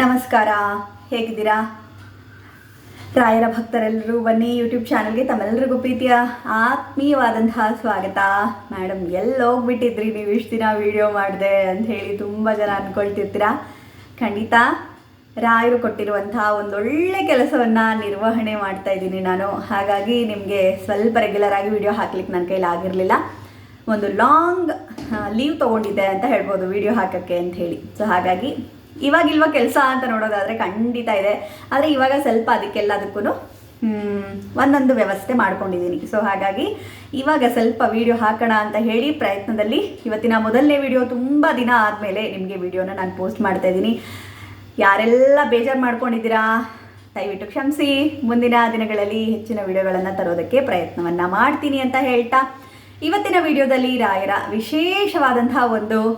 ನಮಸ್ಕಾರ. ಹೇಗಿದ್ದೀರಾ? ರಾಯರ ಭಕ್ತರೆಲ್ಲರೂ ಬನ್ನಿ ಯೂಟ್ಯೂಬ್ ಚಾನಲ್ಗೆ ತಮ್ಮೆಲ್ಲರಿಗೂ ಪ್ರೀತಿಯ, ಆತ್ಮೀಯವಾದಂತಹ ಸ್ವಾಗತ. ಮೇಡಮ್ ಎಲ್ಲಿ ಹೋಗ್ಬಿಟ್ಟಿದ್ರಿ ನೀವು ಇಷ್ಟು ದಿನ ವಿಡಿಯೋ ಮಾಡಿದೆ ಅಂತ ಹೇಳಿ ತುಂಬ ಜನ ಅಂದ್ಕೊಳ್ತಿರ್ತೀರಾ ಖಂಡಿತ ರಾಯರು ಕೊಟ್ಟಿರುವಂತಹ ಒಂದೊಳ್ಳೆ ಕೆಲಸವನ್ನು ನಿರ್ವಹಣೆ ಮಾಡ್ತಾ ಇದ್ದೀನಿ ನಾನು. ಹಾಗಾಗಿ ನಿಮಗೆ ಸ್ವಲ್ಪ ರೆಗ್ಯುಲರ್ ಆಗಿ ವಿಡಿಯೋ ಹಾಕ್ಲಿಕ್ಕೆ ನನ್ನ ಕೈಲಿ ಆಗಿರಲಿಲ್ಲ. ಒಂದು ಲಾಂಗ್ ಲೀವ್ ತೊಗೊಂಡಿದ್ದೆ ಅಂತ ಹೇಳ್ಬೋದು ವಿಡಿಯೋ ಹಾಕೋಕ್ಕೆ ಅಂತ ಹೇಳಿ. ಸೊ ಹಾಗಾಗಿ ಇವಾಗಿಲ್ವ ಕೆಲಸ ಅಂತ ನೋಡೋದಾದರೆ ಖಂಡಿತ ಇದೆ. ಆದರೆ ಇವಾಗ ಸ್ವಲ್ಪ ಅದಕ್ಕೆಲ್ಲದಕ್ಕೂ ಒಂದೊಂದು ವ್ಯವಸ್ಥೆ ಮಾಡ್ಕೊಂಡಿದ್ದೀನಿ ಸೊ ಹಾಗಾಗಿ ಇವಾಗ ಸ್ವಲ್ಪ ವಿಡಿಯೋ ಹಾಕೋಣ ಅಂತ ಹೇಳಿ ಪ್ರಯತ್ನದಲ್ಲಿ ಇವತ್ತಿನ ಮೊದಲನೇ ವಿಡಿಯೋ ತುಂಬ ದಿನ ಆದಮೇಲೆ ನಿಮಗೆ ವಿಡಿಯೋನ ನಾನು ಪೋಸ್ಟ್ ಮಾಡ್ತಾ ಇದ್ದೀನಿ. ಯಾರೆಲ್ಲ ಬೇಜಾರು ಮಾಡ್ಕೊಂಡಿದ್ದೀರಾ, ದಯವಿಟ್ಟು ಕ್ಷಮಿಸಿ. ಮುಂದಿನ ದಿನಗಳಲ್ಲಿ ಹೆಚ್ಚಿನ ವಿಡಿಯೋಗಳನ್ನು ತರೋದಕ್ಕೆ ಪ್ರಯತ್ನವನ್ನು ಮಾಡ್ತೀನಿ ಅಂತ ಹೇಳ್ತಾ ಇವತ್ತಿನ ವಿಡಿಯೋದಲ್ಲಿ ರಾಯರ ವಿಶೇಷವಾದಂತಹ ಒಂದು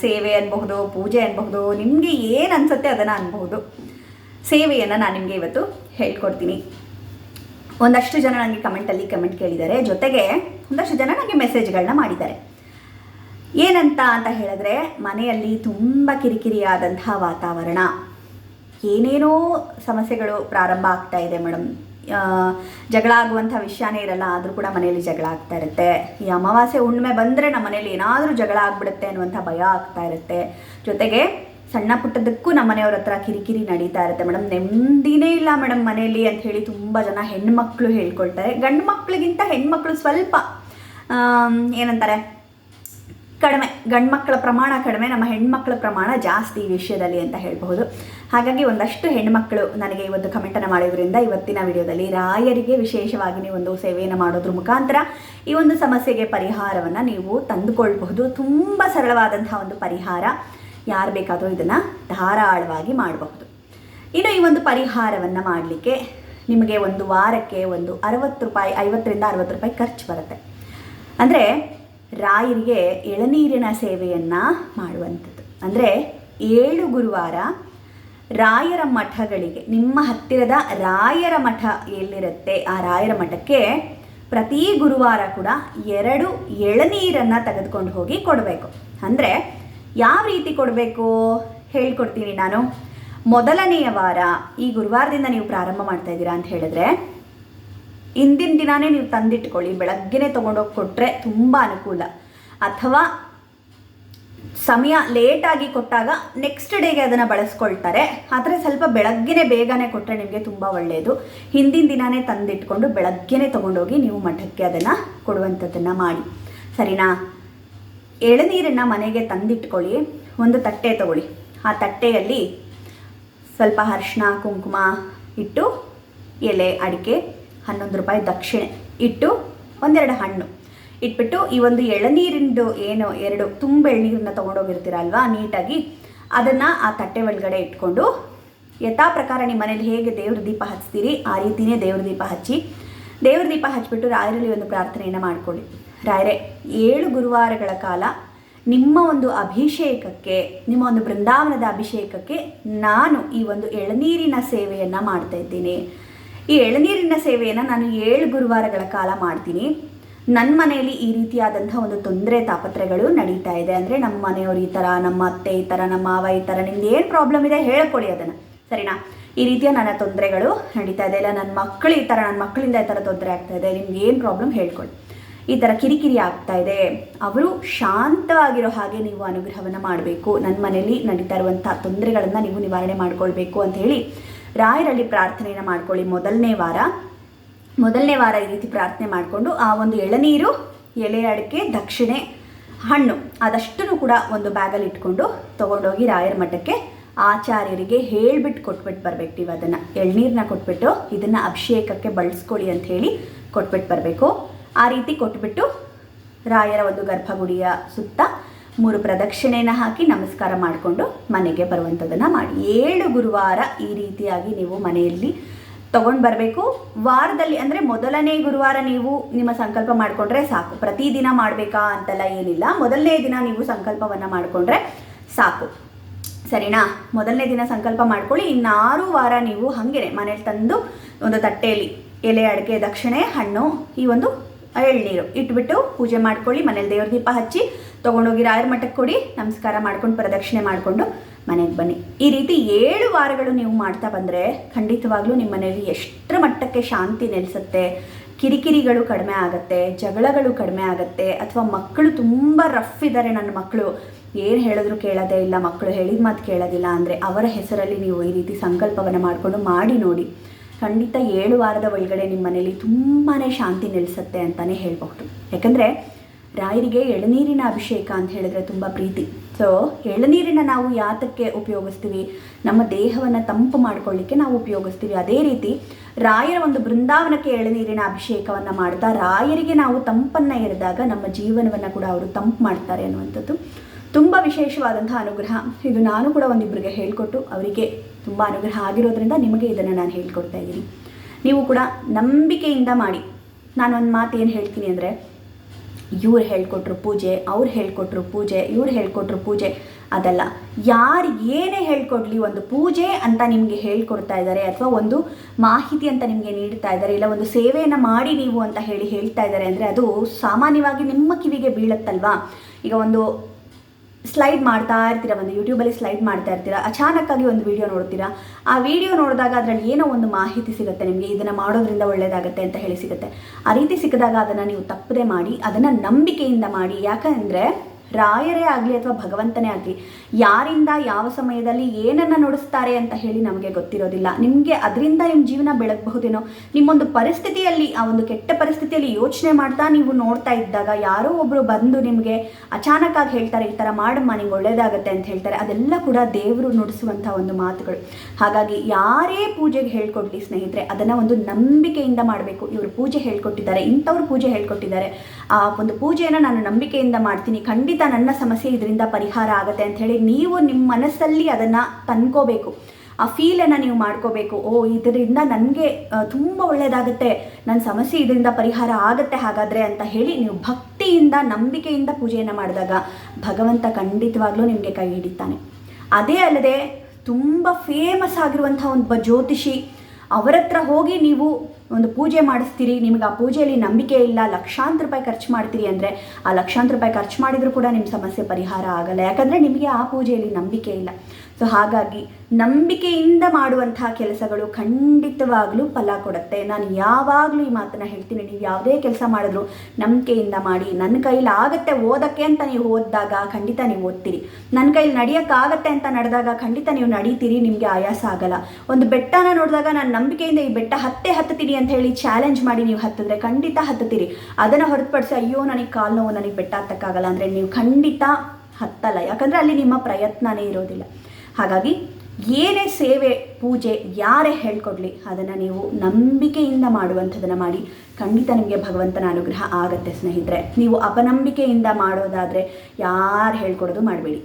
ಸೇವೆ ಅನ್ಬಹುದು, ಪೂಜೆ ಅನ್ಬಹುದು, ನಿಮಗೆ ಏನು ಅನ್ಸುತ್ತೆ ಅದನ್ನು ಅನ್ಬಹುದು. ಸೇವೆಯನ್ನು ನಾನು ನಿಮಗೆ ಇವತ್ತು ಹೇಳ್ಕೊಡ್ತೀನಿ. ಒಂದಷ್ಟು ಜನ ನನಗೆ ಕಮೆಂಟಲ್ಲಿ ಕಮೆಂಟ್ ಕೇಳಿದ್ದಾರೆ. ಜೊತೆಗೆ ಒಂದಷ್ಟು ಜನ ನನಗೆ ಮೆಸೇಜ್ಗಳನ್ನ ಮಾಡಿದ್ದಾರೆ. ಏನಂತ ಅಂತ ಹೇಳಿದ್ರೆ, ಮನೆಯಲ್ಲಿ ತುಂಬ ಕಿರಿಕಿರಿಯಾದಂತಹ ವಾತಾವರಣ. ಏನೇನೋ ಸಮಸ್ಯೆಗಳು ಪ್ರಾರಂಭ ಆಗ್ತಾ ಇದೆ ಮೇಡಮ್ ಜಗಳ ಆಗುವಂಥ ವಿಷಯನೇ ಇರಲ್ಲ, ಆದರೂ ಕೂಡ ಮನೆಯಲ್ಲಿ ಜಗಳ ಆಗ್ತಾ ಇರುತ್ತೆ. ಈ ಅಮಾವಾಸ್ಯೆ ಹುಣ್ಣಿಮೆ ಬಂದರೆ ನಮ್ಮ ಮನೇಲಿ ಏನಾದರೂ ಜಗಳ ಆಗ್ಬಿಡುತ್ತೆ ಅನ್ನುವಂಥ ಭಯ ಆಗ್ತಾ ಇರುತ್ತೆ. ಜೊತೆಗೆ ಸಣ್ಣ ಪುಟ್ಟದಕ್ಕೂ ನಮ್ಮ ಮನೆಯವ್ರ ಹತ್ರ ಕಿರಿಕಿರಿ ನಡೀತಾ ಇರುತ್ತೆ. ಮೇಡಮ್, ನೆಮ್ಮದಿನೇ ಇಲ್ಲ ಮೇಡಮ್ ಮನೆಯಲ್ಲಿ ಅಂತ ಹೇಳಿ ತುಂಬ ಜನ ಹೆಣ್ಮಕ್ಳು ಹೇಳ್ಕೊಳ್ತಾರೆ. ಗಂಡು ಮಕ್ಳಿಗಿಂತ ಹೆಣ್ಮಕ್ಳು ಸ್ವಲ್ಪ ಏನಂತಾರೆ ಕಡಿಮೆ ಗಂಡು ಮಕ್ಕಳ ಪ್ರಮಾಣ ಕಡಿಮೆ, ನಮ್ಮ ಹೆಣ್ಮಕ್ಳ ಪ್ರಮಾಣ ಜಾಸ್ತಿ ಈ ವಿಷಯದಲ್ಲಿ ಅಂತ ಹೇಳಬಹುದು. ಹಾಗಾಗಿ ಒಂದಷ್ಟು ಹೆಣ್ಮಕ್ಳು ನನಗೆ ಇವತ್ತು ಕಮೆಂಟನ್ನು ಮಾಡೋದ್ರಿಂದ ಇವತ್ತಿನ ವಿಡಿಯೋದಲ್ಲಿ ರಾಯರಿಗೆ ವಿಶೇಷವಾಗಿ ನೀವು ಒಂದು ಸೇವೆಯನ್ನು ಮಾಡೋದ್ರ ಮುಖಾಂತರ ಈ ಒಂದು ಸಮಸ್ಯೆಗೆ ಪರಿಹಾರವನ್ನು ನೀವು ತಂದುಕೊಳ್ಬಹುದು. ತುಂಬ ಸರಳವಾದಂತಹ ಒಂದು ಪರಿಹಾರ ಯಾರು ಬೇಕಾದರೂ ಇದನ್ನು ಧಾರಾಳವಾಗಿ ಮಾಡಬಹುದು. ಇನ್ನು ಈ ಒಂದು ಪರಿಹಾರವನ್ನು ಮಾಡಲಿಕ್ಕೆ ನಿಮಗೆ ಒಂದು ವಾರಕ್ಕೆ ಒಂದು ಅರವತ್ತು ರೂಪಾಯಿ, ಐವತ್ತರಿಂದ ಅರವತ್ತು ರೂಪಾಯಿ ಖರ್ಚು ಬರುತ್ತೆ. ಅಂದರೆ ರಾಯರಿಗೆ ಎಳನೀರಿನ ಸೇವೆಯನ್ನು ಮಾಡುವಂಥದ್ದು. ಅಂದರೆ ಏಳು ಗುರುವಾರ ರಾಯರ ಮಠಗಳಿಗೆ, ನಿಮ್ಮ ಹತ್ತಿರದ ರಾಯರ ಮಠ ಎಲ್ಲಿರುತ್ತೆ? ಆ ರಾಯರ ಮಠಕ್ಕೆ ಪ್ರತಿ ಗುರುವಾರ ಕೂಡ ಎರಡು ಎಳನೀರನ್ನು ತೆಗೆದುಕೊಂಡು ಹೋಗಿ ಕೊಡಬೇಕು. ಅಂದರೆ ಯಾವ ರೀತಿ ಕೊಡಬೇಕು? ಹೇಳ್ಕೊಡ್ತೀನಿ ನಾನು. ಮೊದಲನೆಯ ವಾರ ಈ ಗುರುವಾರದಿಂದ ನೀವು ಪ್ರಾರಂಭ ಮಾಡ್ತಾ ಇದ್ದೀರಾ ಅಂತ ಹೇಳಿದ್ರೆ ಇಂದಿನ ದಿನಾನೇ ನೀವು ತಂದಿಟ್ಕೊಳ್ಳಿ. ಬೆಳಗ್ಗೆನೇ ತೊಗೊಂಡೋಗಿ ಕೊಟ್ಟರೆ ತುಂಬ ಅನುಕೂಲ. ಅಥವಾ ಸಮಯ ಲೇಟಾಗಿ ಕೊಟ್ಟಾಗ ನೆಕ್ಸ್ಟ್ ಡೇಗೆ ಅದನ್ನು ಬಳಸ್ಕೊಳ್ತಾರೆ. ಆದರೆ ಸ್ವಲ್ಪ ಬೆಳಗ್ಗೆನೇ ಬೇಗನೆ ಕೊಟ್ಟರೆ ನಿಮಗೆ ತುಂಬ ಒಳ್ಳೆಯದು ಹಿಂದಿನ ದಿನಾನೇ ತಂದಿಟ್ಕೊಂಡು ಬೆಳಗ್ಗೆನೇ ತೊಗೊಂಡೋಗಿ ನೀವು ಮಠಕ್ಕೆ ಅದನ್ನು ಕೊಡುವಂಥದ್ದನ್ನು ಮಾಡಿ. ಸರಿನಾ? ಎಳನೀರನ್ನು ಮನೆಗೆ ತಂದಿಟ್ಕೊಳ್ಳಿ. ಒಂದು ತಟ್ಟೆ ತಗೊಳ್ಳಿ. ಆ ತಟ್ಟೆಯಲ್ಲಿ ಸ್ವಲ್ಪ ಅರಿಶಿನ, ಕುಂಕುಮ ಇಟ್ಟು ಎಲೆ, ಅಡಿಕೆ ಹನ್ನೊಂದು ರೂಪಾಯಿ ದಕ್ಷಿಣೆ. ಇಟ್ಟು ಒಂದೆರಡು ಹಣ್ಣು. ಇಟ್ಬಿಟ್ಟು ಈ ಒಂದು ಎಳನೀರಿಂದು ಏನು ಎರಡು ತುಂಬ ಎಳ್ನೀರನ್ನ ತೊಗೊಂಡೋಗಿರ್ತೀರಲ್ವಾ ನೀಟಾಗಿ? ಅದನ್ನು ಆ ತಟ್ಟೆ ಒಳಗಡೆ ಇಟ್ಕೊಂಡು ಯಥಾ ಪ್ರಕಾರ ನಿಮ್ಮ ಮನೇಲಿ ಹೇಗೆ ದೇವ್ರ ದೀಪ ಹಚ್ತೀರಿ, ಆ ರೀತಿಯೇ ದೇವ್ರ ದೀಪ ಹಚ್ಚಿ, ದೇವ್ರ ದೀಪ ಹಚ್ಚಿಬಿಟ್ಟು ರಾಯರಲ್ಲಿ ಒಂದು ಪ್ರಾರ್ಥನೆಯನ್ನು ಮಾಡ್ಕೊಳ್ಳಿ. ರಾಯರೇ, ಏಳು ಗುರುವಾರಗಳ ಕಾಲ ನಿಮ್ಮ ಒಂದು ಅಭಿಷೇಕಕ್ಕೆ, ನಿಮ್ಮ ಒಂದು ಬೃಂದಾವನದ ಅಭಿಷೇಕಕ್ಕೆ ನಾನು ಈ ಒಂದು ಎಳನೀರಿನ ಸೇವೆಯನ್ನು ಮಾಡ್ತಾ ಇದ್ದೀನಿ. ಈ ಎಳನೀರಿನ ಸೇವೆಯನ್ನು ನಾನು ಏಳು ಗುರುವಾರಗಳ ಕಾಲ ಮಾಡ್ತೀನಿ. ನನ್ನ ಮನೆಯಲ್ಲಿ ಈ ರೀತಿಯಾದಂಥ ಒಂದು ತೊಂದರೆ ತಾಪತ್ರೆಗಳು ನಡೀತಾ ಇದೆ. ಅಂದರೆ ನಮ್ಮ ಮನೆಯವರು ಈ ಥರ ನಮ್ಮ ಅತ್ತೆ ಈ ಥರ ನಮ್ಮ ಮಾವ ಈ ಥರ ನಿಮ್ದು ಏನು ಪ್ರಾಬ್ಲಮ್ ಇದೆ ಹೇಳ್ಕೊಳ್ಳಿ ಅದನ್ನು. ಸರಿನಾ? ಈ ರೀತಿಯ ನನ್ನ ತೊಂದರೆಗಳು ನಡೀತಾ ಇದೆ. ಇಲ್ಲ ನನ್ನ ಮಕ್ಕಳು ಈ ಥರ ನನ್ನ ಮಕ್ಕಳಿಂದ ಈ ಥರ ತೊಂದರೆ ಆಗ್ತಾ ಇದೆ. ನಿಮ್ಗೆ ಏನು ಪ್ರಾಬ್ಲಮ್ ಹೇಳ್ಕೊಳ್ಳಿ ಈ ಥರ ಕಿರಿಕಿರಿ ಆಗ್ತಾ ಇದೆ. ಅವರು ಶಾಂತವಾಗಿರೋ ಹಾಗೆ ನೀವು ಅನುಗ್ರಹವನ್ನು ಮಾಡಬೇಕು. ನನ್ನ ಮನೆಯಲ್ಲಿ ನಡೀತಾ ಇರುವಂಥ ತೊಂದರೆಗಳನ್ನು ನೀವು ನಿವಾರಣೆ ಮಾಡಿಕೊಳ್ಬೇಕು ಅಂತ ಹೇಳಿ ರಾಯರಲ್ಲಿ ಪ್ರಾರ್ಥನೆಯನ್ನು ಮಾಡ್ಕೊಳ್ಳಿ ಮೊದಲನೇ ವಾರ. ಮೊದಲನೇ ವಾರ ಈ ರೀತಿ ಪ್ರಾರ್ಥನೆ ಮಾಡಿಕೊಂಡು ಆ ಒಂದು ಎಳನೀರು ಎಲೆ ಅಡಿಕೆ, ದಕ್ಷಿಣೆ, ಹಣ್ಣು ಅದಷ್ಟನ್ನು ಕೂಡ ಒಂದು ಬ್ಯಾಗಲ್ಲಿ ಇಟ್ಕೊಂಡು ತೊಗೊಂಡೋಗಿ ರಾಯರ ಮಠಕ್ಕೆ ಆಚಾರ್ಯರಿಗೆ ಹೇಳ್ಬಿಟ್ಟು ಕೊಟ್ಬಿಟ್ಟು ಬರ್ಬೇಕು ನೀವು ಅದನ್ನು. ಎಳ್ನೀರನ್ನ ಕೊಟ್ಬಿಟ್ಟು ಇದನ್ನು ಅಭಿಷೇಕಕ್ಕೆ ಬಳಸ್ಕೊಳ್ಳಿ ಅಂತ ಹೇಳಿ ಕೊಟ್ಬಿಟ್ಟು ಬರಬೇಕು. ಆ ರೀತಿ ಕೊಟ್ಬಿಟ್ಟು ರಾಯರ ಒಂದು ಗರ್ಭಗುಡಿಯ ಸುತ್ತ ಮೂರು ಪ್ರದಕ್ಷಿಣೆಯನ್ನು ಹಾಕಿ ನಮಸ್ಕಾರ ಮಾಡಿಕೊಂಡು ಮನೆಗೆ ಬರುವಂಥದ್ದನ್ನು ಮಾಡಿ. ಏಳು ಗುರುವಾರ ಈ ರೀತಿಯಾಗಿ ನೀವು ಮನೆಯಲ್ಲಿ ತಗೊಂಡು ಬರಬೇಕು. ವಾರದಲ್ಲಿ ಅಂದರೆ ಮೊದಲನೇ ಗುರುವಾರ ನೀವು ನಿಮ್ಮ ಸಂಕಲ್ಪ ಮಾಡಿಕೊಂಡ್ರೆ ಸಾಕು. ಪ್ರತಿದಿನ ಮಾಡಬೇಕಾ ಅಂತೆಲ್ಲ ಏನಿಲ್ಲ. ಮೊದಲನೇ ದಿನ ನೀವು ಸಂಕಲ್ಪವನ್ನು ಮಾಡಿಕೊಂಡ್ರೆ ಸಾಕು. ಸರಿನಾ? ಮೊದಲನೇ ದಿನ ಸಂಕಲ್ಪ ಮಾಡ್ಕೊಳ್ಳಿ. ಇನ್ನಾರು ವಾರ ನೀವು ಹಾಗೇನೆ ಮನೇಲಿ ತಂದು ಒಂದು ತಟ್ಟೆಯಲ್ಲಿ ಎಲೆ, ಅಡಿಕೆ, ದಕ್ಷಿಣೆ, ಹಣ್ಣು ಈ ಒಂದು ಎಳ್ನೀರು ಇಟ್ಬಿಟ್ಟು ಪೂಜೆ ಮಾಡ್ಕೊಳ್ಳಿ. ಮನೇಲಿ ದೇವ್ರ ದೀಪ ಹಚ್ಚಿ ತೊಗೊಂಡೋಗಿ ರಾಯರ ಮಠಕ್ಕೆ ಕೊಡಿ, ನಮಸ್ಕಾರ ಮಾಡ್ಕೊಂಡು ಪ್ರದಕ್ಷಿಣೆ ಮಾಡಿಕೊಂಡು ಮನೆಗೆ ಬನ್ನಿ. ಈ ರೀತಿ ಏಳು ವಾರಗಳು ನೀವು ಮಾಡ್ತಾ ಬಂದರೆ ಖಂಡಿತವಾಗ್ಲೂ ನಿಮ್ಮ ಮನೆಯಲ್ಲಿ ಎಷ್ಟರ ಮಟ್ಟಕ್ಕೆ ಶಾಂತಿ ನೆಲೆಸುತ್ತೆ, ಕಿರಿಕಿರಿಗಳು ಕಡಿಮೆ ಆಗುತ್ತೆ, ಜಗಳಗಳು ಕಡಿಮೆ ಆಗುತ್ತೆ, ಅಥವಾ ಮಕ್ಕಳು ತುಂಬ ರಫ್ ಇದ್ದಾರೆ ನನ್ನ ಮಕ್ಕಳು. ಏನು ಹೇಳಿದ್ರು ಕೇಳೋದೇ ಇಲ್ಲ, ಮಕ್ಕಳು ಹೇಳಿದ ಮಾತು ಕೇಳೋದಿಲ್ಲ ಅಂದರೆ ಅವರ ಹೆಸರಲ್ಲಿ ನೀವು ಈ ರೀತಿ ಸಂಕಲ್ಪವನ್ನು ಮಾಡಿಕೊಂಡು ಮಾಡಿ ನೋಡಿ. ಖಂಡಿತ ಏಳು ವಾರದ ಒಳಗಡೆ ನಿಮ್ಮ ಮನೇಲಿ ತುಂಬಾ ಶಾಂತಿ ನೆಲೆಸುತ್ತೆ ಅಂತಲೇ ಹೇಳಬಹುದು. ಯಾಕಂದರೆ ರಾಯರಿಗೆ ಎಳನೀರಿನ ಅಭಿಷೇಕ ಅಂತ ಹೇಳಿದ್ರೆ ತುಂಬ ಪ್ರೀತಿ. ಸೊ ಎಳನೀರಿನ ನಾವು ಯಾತಕ್ಕೆ ಉಪಯೋಗಿಸ್ತೀವಿ? ನಮ್ಮ ದೇಹವನ್ನು ತಂಪು ಮಾಡ್ಕೊಳ್ಳಿಕ್ಕೆ ನಾವು ಉಪಯೋಗಿಸ್ತೀವಿ. ಅದೇ ರೀತಿ ರಾಯರ ಒಂದು ಬೃಂದಾವನಕ್ಕೆ ಎಳನೀರಿನ ಅಭಿಷೇಕವನ್ನು ಮಾಡ್ತಾ ರಾಯರಿಗೆ ನಾವು ತಂಪನ್ನು ಎರೆದಾಗ ನಮ್ಮ ಜೀವನವನ್ನು ಕೂಡ ಅವರು ತಂಪು ಮಾಡ್ತಾರೆ ಅನ್ನುವಂಥದ್ದು. ತುಂಬ ವಿಶೇಷವಾದಂಥ ಅನುಗ್ರಹ. ಇದು ನಾನು ಕೂಡ ಒಂದಿಬ್ಬರಿಗೆ ಹೇಳಿಕೊಟ್ಟು ಅವರಿಗೆ ತುಂಬ ಅನುಗ್ರಹ ಆಗಿರೋದ್ರಿಂದ ನಿಮಗೆ ಇದನ್ನು ನಾನು ಹೇಳ್ಕೊಡ್ತಾ ಇದ್ದೀನಿ. ನೀವು ಕೂಡ ನಂಬಿಕೆಯಿಂದ ಮಾಡಿ. ನಾನು ಒಂದು ಮಾತು ಏನು ಹೇಳ್ತೀನಿ ಅಂದರೆ ಇವ್ರು ಹೇಳ್ಕೊಟ್ರು ಪೂಜೆ, ಅವ್ರು ಹೇಳ್ಕೊಟ್ರು ಪೂಜೆ, ಇವ್ರು ಹೇಳ್ಕೊಟ್ರು ಪೂಜೆ. ಅದಲ್ಲ, ಯಾರು ಏನೇ ಹೇಳ್ಕೊಡ್ಲಿ ಒಂದು ಪೂಜೆ ಅಂತ ನಿಮಗೆ ಹೇಳ್ಕೊಡ್ತಾ ಇದ್ದಾರೆ ಅಥವಾ ಒಂದು ಮಾಹಿತಿ ಅಂತ ನಿಮಗೆ ನೀಡ್ತಾ ಇದ್ದಾರೆ ಇಲ್ಲ ಒಂದು ಸೇವೆಯನ್ನು ಮಾಡಿ ನೀವು ಅಂತ ಹೇಳಿ ಹೇಳ್ತಾ ಇದ್ದಾರೆ ಅಂದರೆ ಅದು ಸಾಮಾನ್ಯವಾಗಿ ನಿಮ್ಮ ಕಿವಿಗೆ ಬೀಳುತ್ತಲ್ವಾ? ಈಗ ಒಂದು ಸ್ಲೈಡ್ ಮಾಡ್ತಾ ಇರ್ತೀರ? ಒಂದು ಯೂಟ್ಯೂಬಲ್ಲಿ ಸ್ಲೈಡ್ ಮಾಡ್ತಾ ಇರ್ತೀರಾ? ಅಚಾನಕ್ಕಾಗಿ ಒಂದು ವಿಡಿಯೋ ನೋಡ್ತೀರಾ? ಆ ವಿಡಿಯೋ ನೋಡಿದಾಗ ಅದರಲ್ಲಿ ಏನೋ ಒಂದು ಮಾಹಿತಿ ಸಿಗುತ್ತೆ ನಿಮಗೆ, ಇದನ್ನು ಮಾಡೋದ್ರಿಂದ ಒಳ್ಳೆಯದಾಗುತ್ತೆ ಅಂತ ಹೇಳಿ ಸಿಗುತ್ತೆ. ಆ ರೀತಿ ಸಿಕ್ಕಿದಾಗ ಅದನ್ನು ನೀವು ತಪ್ಪದೆ ಮಾಡಿ, ಅದನ್ನು ನಂಬಿಕೆಯಿಂದ ಮಾಡಿ. ಯಾಕಂದರೆ ರಾಯರೇ ಆಗಲಿ ಅಥವಾ ಭಗವಂತನೇ ಆಗಲಿ ಯಾರಿಂದ ಯಾವ ಸಮಯದಲ್ಲಿ ಏನನ್ನು ನುಡಿಸ್ತಾರೆ ಅಂತ ಹೇಳಿ ನಮಗೆ ಗೊತ್ತಿರೋದಿಲ್ಲ. ನಿಮಗೆ ಅದರಿಂದ ನಿಮ್ಮ ಜೀವನ ಬೆಳಗಬಹುದೇನೋ? ನಿಮ್ಮೊಂದು ಪರಿಸ್ಥಿತಿಯಲ್ಲಿ, ಆ ಒಂದು ಕೆಟ್ಟ ಪರಿಸ್ಥಿತಿಯಲ್ಲಿ ಯೋಚನೆ ಮಾಡ್ತಾ ನೀವು ನೋಡ್ತಾ ಇದ್ದಾಗ ಯಾರೋ ಒಬ್ಬರು ಬಂದು ನಿಮಗೆ ಅಚಾನಕ್ಕಾಗಿ ಹೇಳ್ತಾರೆ, ಈ ಥರ ಮಾಡಮ್ಮ ನಿಮ್ಗೆ ಒಳ್ಳೇದಾಗತ್ತೆ ಅಂತ ಹೇಳ್ತಾರೆ. ಅದೆಲ್ಲ ಕೂಡ ದೇವರು ನುಡಿಸುವಂಥ ಒಂದು ಮಾತುಗಳು. ಹಾಗಾಗಿ ಯಾರೇ ಪೂಜೆಗೆ ಹೇಳ್ಕೊಡ್ಲಿ ಸ್ನೇಹಿತರೆ, ಅದನ್ನು ಒಂದು ನಂಬಿಕೆಯಿಂದ ಮಾಡಬೇಕು. ಇವರು ಪೂಜೆ ಹೇಳ್ಕೊಟ್ಟಿದ್ದಾರೆ, ಇಂಥವ್ರು ಪೂಜೆ ಹೇಳ್ಕೊಟ್ಟಿದ್ದಾರೆ. ಆ ಒಂದು ಪೂಜೆಯನ್ನು ನಾನು ನಂಬಿಕೆಯಿಂದ ಮಾಡ್ತೀನಿ. ಖಂಡಿತ ನನ್ನ ಸಮಸ್ಯೆ ಇದರಿಂದ ಪರಿಹಾರ ಆಗುತ್ತೆ ಅಂತ ಹೇಳಿ ನೀವು ನಿಮ್ಮ ಮನಸ್ಸಲ್ಲಿ ಅದನ್ನು ತಂದ್ಕೋಬೇಕು. ಆ ಫೀಲನ್ನು ನೀವು ಮಾಡ್ಕೋಬೇಕು. ಓ, ಇದರಿಂದ ನನಗೆ ತುಂಬ ಒಳ್ಳೆಯದಾಗುತ್ತೆ ನನ್ನ ಸಮಸ್ಯೆ ಇದರಿಂದ ಪರಿಹಾರ ಆಗುತ್ತೆ ಹಾಗಾದರೆ ಅಂತ ಹೇಳಿ ನೀವು ಭಕ್ತಿಯಿಂದ, ನಂಬಿಕೆಯಿಂದ ಪೂಜೆಯನ್ನು ಮಾಡಿದಾಗ ಭಗವಂತ ಖಂಡಿತವಾಗ್ಲೂ ನಿಮಗೆ ಕೈ ಹಿಡಿತಾನೆ. ಅದೇ ಅಲ್ಲದೆ ತುಂಬ ಫೇಮಸ್ ಆಗಿರುವಂಥ ಒಂದು ಜ್ಯೋತಿಷಿ ಅವರ ಹತ್ರ ಹೋಗಿ ನೀವು ಒಂದು ಪೂಜೆ ಮಾಡಿಸ್ತೀರಿ, ನಿಮಗೆ ಆ ಪೂಜೆಯಲ್ಲಿ ನಂಬಿಕೆ ಇಲ್ಲ, ಲಕ್ಷಾಂತರ ರೂಪಾಯಿ ಖರ್ಚು ಮಾಡ್ತೀರಿ ಅಂದರೆ ಆ ಲಕ್ಷಾಂತರ ರೂಪಾಯಿ ಖರ್ಚು ಮಾಡಿದರೂ ಕೂಡ ನಿಮ್ಮ ಸಮಸ್ಯೆ ಪರಿಹಾರ ಆಗಲ್ಲ. ಯಾಕಂದರೆ ನಿಮಗೆ ಆ ಪೂಜೆಯಲ್ಲಿ ನಂಬಿಕೆ ಇಲ್ಲ. ಸೊ ಹಾಗಾಗಿ ನಂಬಿಕೆಯಿಂದ ಮಾಡುವಂತಹ ಕೆಲಸಗಳು ಖಂಡಿತವಾಗ್ಲೂ ಫಲ ಕೊಡುತ್ತೆ. ನಾನು ಯಾವಾಗಲೂ ಈ ಮಾತನ್ನ ಹೇಳ್ತೀನಿ. ನೀವು ಯಾವುದೇ ಕೆಲಸ ಮಾಡಿದ್ರು ನಂಬಿಕೆಯಿಂದ ಮಾಡಿ. ನನ್ನ ಕೈಲಿ ಆಗುತ್ತೆ ಓದಕ್ಕೆ ಅಂತ ನೀವು ಓದಿದಾಗ ಖಂಡಿತ ನೀವು ಓದ್ತೀರಿ. ನನ್ನ ಕೈಲಿ ನಡೆಯೋಕ್ಕಾಗತ್ತೆ ಅಂತ ನಡೆದಾಗ ಖಂಡಿತ ನೀವು ನಡೀತೀರಿ. ನಿಮಗೆ ಆಯಾಸ ಆಗಲ್ಲ. ಒಂದು ಬೆಟ್ಟನ ನೋಡಿದಾಗ ನಾನು ನಂಬಿಕೆಯಿಂದ ಈ ಬೆಟ್ಟ ಹತ್ತೇ ಹತ್ತುತ್ತೀನಿ ಅಂತ ಹೇಳಿ ಚಾಲೆಂಜ್ ಮಾಡಿ ನೀವು ಹತ್ತಿದ್ರೆ ಖಂಡಿತ ಹತ್ತುತ್ತೀರಿ. ಅದನ್ನು ಹೊರತುಪಡಿಸಿ ಅಯ್ಯೋ, ನನಗೆ ಕಾಲು ನೋವು, ನನಗೆ ಬೆಟ್ಟ ಹತ್ತಕ್ಕಾಗಲ್ಲ. ಅಂದರೆ ನೀವು ಖಂಡಿತ ಹತ್ತಲ್ಲ. ಯಾಕಂದರೆ ಅಲ್ಲಿ ನಿಮ್ಮ ಪ್ರಯತ್ನನೇ ಇರೋದಿಲ್ಲ. ಹಾಗಾಗಿ ಏನೇ ಸೇವೆ, ಪೂಜೆ ಯಾರೇ ಹೇಳ್ಕೊಡ್ಲಿ, ಅದನ್ನು ನೀವು ನಂಬಿಕೆಯಿಂದ ಮಾಡುವಂಥದ್ದನ್ನು ಮಾಡಿ ಖಂಡಿತ ನಿಮಗೆ ಭಗವಂತನ ಅನುಗ್ರಹ ಆಗತ್ತೆ ಸ್ನೇಹಿತರೆ. ನೀವು ಅಪನಂಬಿಕೆಯಿಂದ ಮಾಡೋದಾದರೆ ಯಾರು ಹೇಳ್ಕೊಡೋದು ಮಾಡಬೇಡಿ.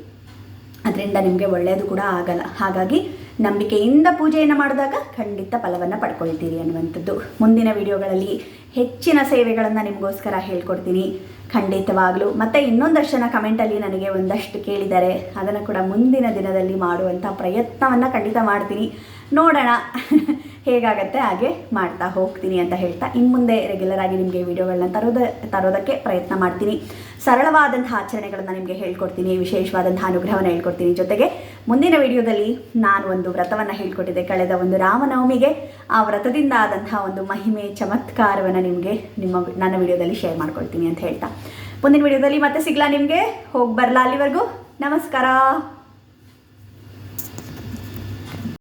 ಅದರಿಂದ ನಿಮಗೆ ಒಳ್ಳೆಯದು ಕೂಡ ಆಗಲ್ಲ. ಹಾಗಾಗಿ ನಂಬಿಕೆಯಿಂದ ಪೂಜೆಯನ್ನು ಮಾಡಿದಾಗ ಖಂಡಿತ ಫಲವನ್ನು ಪಡ್ಕೊಳ್ತೀರಿ ಅನ್ನುವಂಥದ್ದು. ಮುಂದಿನ ವಿಡಿಯೋಗಳಲ್ಲಿ ಹೆಚ್ಚಿನ ಸೇವೆಗಳನ್ನು ನಿಮಗೋಸ್ಕರ ಹೇಳ್ಕೊಡ್ತೀನಿ. ಖಂಡಿತವಾಗಲೂ. ಮತ್ತು ಇನ್ನೊಂದಷ್ಟು ಜನ ಕಮೆಂಟಲ್ಲಿ ನನಗೆ ಒಂದಷ್ಟು ಕೇಳಿದ್ದಾರೆ ಅದನ್ನು ಕೂಡ ಮುಂದಿನ ದಿನದಲ್ಲಿ ಮಾಡುವಂಥ ಪ್ರಯತ್ನವನ್ನು ಖಂಡಿತ ಮಾಡ್ತೀನಿ. ನೋಡೋಣ. ಹೇಗಾಗತ್ತೆ ಹಾಗೆ ಮಾಡ್ತಾ ಹೋಗ್ತೀನಿ ಅಂತ ಹೇಳ್ತಾ ಇನ್ನು ಮುಂದೆ ರೆಗ್ಯುಲರ್ ಆಗಿ ನಿಮಗೆ ವಿಡಿಯೋಗಳನ್ನ ತರೋದ, ತರೋದಕ್ಕೆ ಪ್ರಯತ್ನ ಮಾಡ್ತೀನಿ. ಸರಳವಾದಂತಹ ಆಚರಣೆಗಳನ್ನು ನಿಮಗೆ ಹೇಳ್ಕೊಡ್ತೀನಿ ವಿಶೇಷವಾದಂತಹ ಅನುಗ್ರಹವನ್ನು ಹೇಳ್ಕೊಡ್ತೀನಿ. ಜೊತೆಗೆ ಮುಂದಿನ ವಿಡಿಯೋದಲ್ಲಿ ನಾನು ಒಂದು ವ್ರತವನ್ನು ಹೇಳ್ಕೊಟ್ಟಿದ್ದೆ. ಕಳೆದ ಒಂದು ರಾಮನವಮಿಗೆ ಆ ವ್ರತದಿಂದ ಆದಂತಹ ಒಂದು ಮಹಿಮೆ, ಚಮತ್ಕಾರವನ್ನು ನಿಮಗೆ ನಿಮ್ಮ ನನ್ನ ವಿಡಿಯೋದಲ್ಲಿ ಶೇರ್ ಮಾಡ್ಕೊಳ್ತೀನಿ ಅಂತ ಹೇಳ್ತಾ. ಮುಂದಿನ ವಿಡಿಯೋದಲ್ಲಿ ಮತ್ತೆ ಸಿಗ್ಲಾ ನಿಮಗೆ. ಹೋಗಿ ಬರ್ಲಾ ಅಲ್ಲಿವರೆಗೂ. ನಮಸ್ಕಾರ.